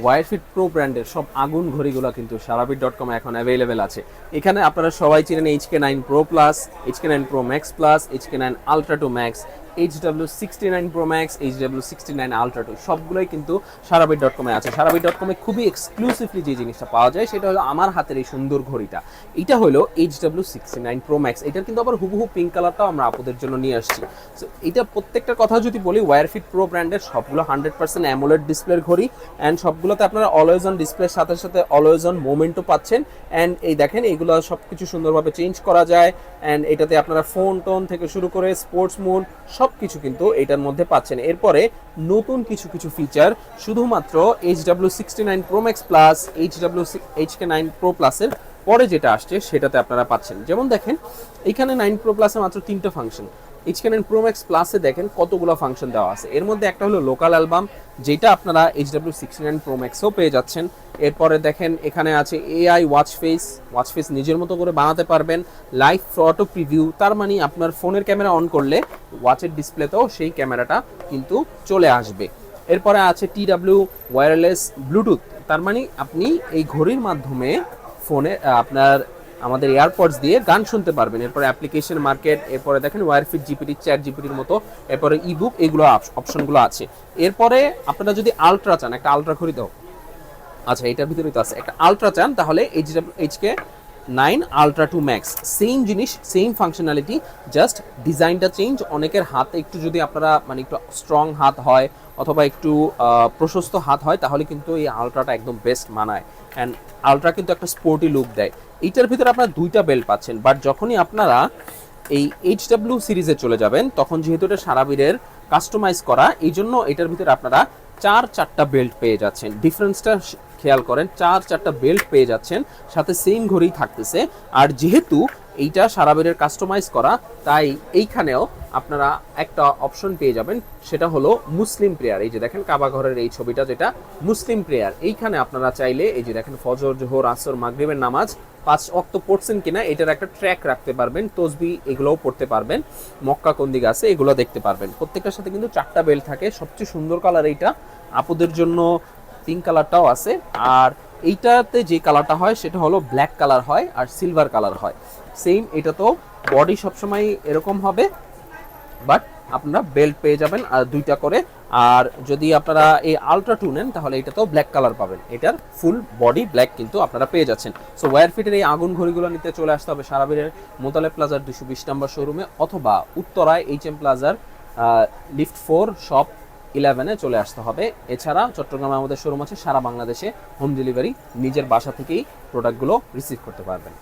ওয়াইফিট pro ব্র্যান্ডের সব আগুন ঘড়িগুলো কিন্তু সারাবিট ডট কমে এখন অ্যাভেলেবেল আছে। এখানে আপনারা সবাই চিনেন H K nine pro plus H K nine pro max plus H K nine ultra two max H W sixty nine pro max H W sixty nine ultra two সবগুলোই কিন্তু সারাবিট dot কমে আছে। সারাবিট dot কমে খুবই exclusively যে জিনিসটা পাওয়া যায়, সেটা হলো আমার হাতের এই সুন্দর ঘড়িটা। এটা হলো H W sixty nine pro max এটার কিন্তু আবার হুবহু পিঙ্ক কালারটাও আমরা আপুদের জন্য নিয়ে আসছি। সো এটা প্রত্যেকটার কথা যদি বলি ওয়ারফিট প্রো ব্র্যান্ডের সবগুলো হান্ড্রেড পার্সেন্ট অ্যামোলেড ডিসপ্লের ঘড়ি। অ্যান্ড সবগুলোতে আপনারা অলওয়েজ অন ডিসপ্লের সাথে সাথে অলওয়েজ অন মোমেন্টও পাচ্ছেন। অ্যান্ড এই দেখেন এইগুলো সব কিছু সুন্দরভাবে চেঞ্জ করা যায়। অ্যান্ড এটাতে আপনারা ফোন টোন থেকে শুরু করে স্পোর্টস মোড সব কিছু কিন্তু এটার মধ্যে পাচ্ছেন। এরপরে নতুন কিছু কিছু ফিচার শুধুমাত্র H W sixty nine pro max plus H W H K nine pro প্লাসের পরে যেটা আসছে, সেটাতে আপনারা পাচ্ছেন। যেমন দেখেন, এখানে নাইন প্রো প্লাসে মাত্র তিনটা function H K nine pro max প্লাসে দেখেন কতগুলো ফাংশন দেওয়া আছে। এর মধ্যে একটা হলো লোকাল অ্যালবাম যেটা আপনারা H W sixty nine pro ম্যাক্সও পেয়ে যাচ্ছেন। এরপরে দেখেন এখানে আছে A I watch face watch face নিজের মতো করে বানাতে পারবেন লাইভ ফটো প্রিভিউ তার মানে আপনার ফোনের ক্যামেরা অন করলে ওয়াচের ডিসপ্লেতেও সেই ক্যামেরাটা কিন্তু চলে আসবে। এরপরে আছে টি ডাব্লিউ ওয়্যারলেস ব্লুটুথ তার মানে আপনি এই ঘড়ির মাধ্যমে ফোনে আপনার আমাদের এয়ারপডস দিয়ে গান শুনতে পারবেন। এরপরে অ্যাপ্লিকেশন মার্কেট এরপরে দেখেন ওয়ারফিট জিপিটি চ্যাট জিপিটির মতো, এরপরে ইবুক এগুলো অপশনগুলো আছে। এরপরে আপনারা যদি আলট্রা চান, একটা আলট্রা ঘড়ি দাও। আচ্ছা এটার ভিতরেই তো আছে। একটা আলট্রা চান, তাহলে H H K nine ultra two max same জিনিস সেম ফাংশনালিটি জাস্ট ডিজাইনটা চেঞ্জ অনেকের হাতে একটু যদি আপনারা মানে একটু স্ট্রং হাত হয়, অথবা একটু প্রশস্ত হাত হয়, তাহলে কিন্তু এই আলট্রাটা একদম বেস্ট মানায়। অ্যান্ড আলট্রা কিন্তু একটা স্পোর্টি লুক দেয়। এইটার ভিতরে আপনারা দুইটা বেল্ট পাচ্ছেন। বাট যখনই আপনারা এই এইচ ডাব্লিউ সিরিজে চলে যাবেন, তখন যেহেতু এটা সারাবীরের কাস্টমাইজ করা এই জন্য এটার ভিতরে আপনারা চার, চারটা বেল্ট পেয়ে যাচ্ছেন। ডিফারেন্সটা খেয়াল করেন, চার, চারটা বেল্ট পেয়ে যাচ্ছেন, সাথে সেম ঘড়ি থাকতেছে। আর যেহেতু এইটা সারা সারাবেরের কাস্টমাইজ করা। তাই এইখানেও আপনারা একটা অপশন পেয়ে যাবেন, সেটা হলো মুসলিম প্রেয়ার এই যে দেখেন কাবা ঘরের এই ছবিটা যেটা, মুসলিম প্রেয়ার এইখানে আপনারা চাইলে এই যে দেখেন ফজর, জোহর, আসর, মাগরিবের নামাজ পাঁচ অক্ত পড়ছেন কিনা, এটার একটা ট্র্যাক রাখতে পারবেন, তসবি এগুলোও পড়তে পারবেন, মক্কা কোন দিকে আছে এগুলো দেখতে পারবেন। প্রত্যেকটার সাথে কিন্তু চারটা বেল্ট থাকে, সবচেয়ে সুন্দর কালার এইটা। আপুদের জন্য পিঙ্ক কালারটাও আছে, আর এইটাতে যে কালারটা হয়, সেটা হলো ব্ল্যাক কালার হয় আর সিলভার কালার হয়। সেম এটা তো বডি সবসময় এরকম হবে বাট আপনারা বেল্ট পেয়ে যাবেন আর দুইটা করে। আর যদি আপনারা এই আলট্রা টু নেন, তাহলে এটা তো ব্ল্যাক কালার পাবেন। এটার ফুল বডি ব্ল্যাক কিন্তু আপনারা পেয়ে যাচ্ছেন। সো ওয়ার ফিটের এই আগুন ঘড়িগুলো নিতে চলে আসতে হবে সারাবীরের মোতালে প্লাজার দুশো বিশ নম্বর শোরুমে অথবা উত্তরায় এইচ এম প্লাজার লিফট ফোর শপ ইলেভেনে চলে আসতে হবে। এছাড়া চট্টগ্রামে আমাদের শোরুম আছে, সারা বাংলাদেশে হোম ডেলিভারি নিজের বাসা থেকেই প্রোডাক্টগুলো রিসিভ করতে পারবেন।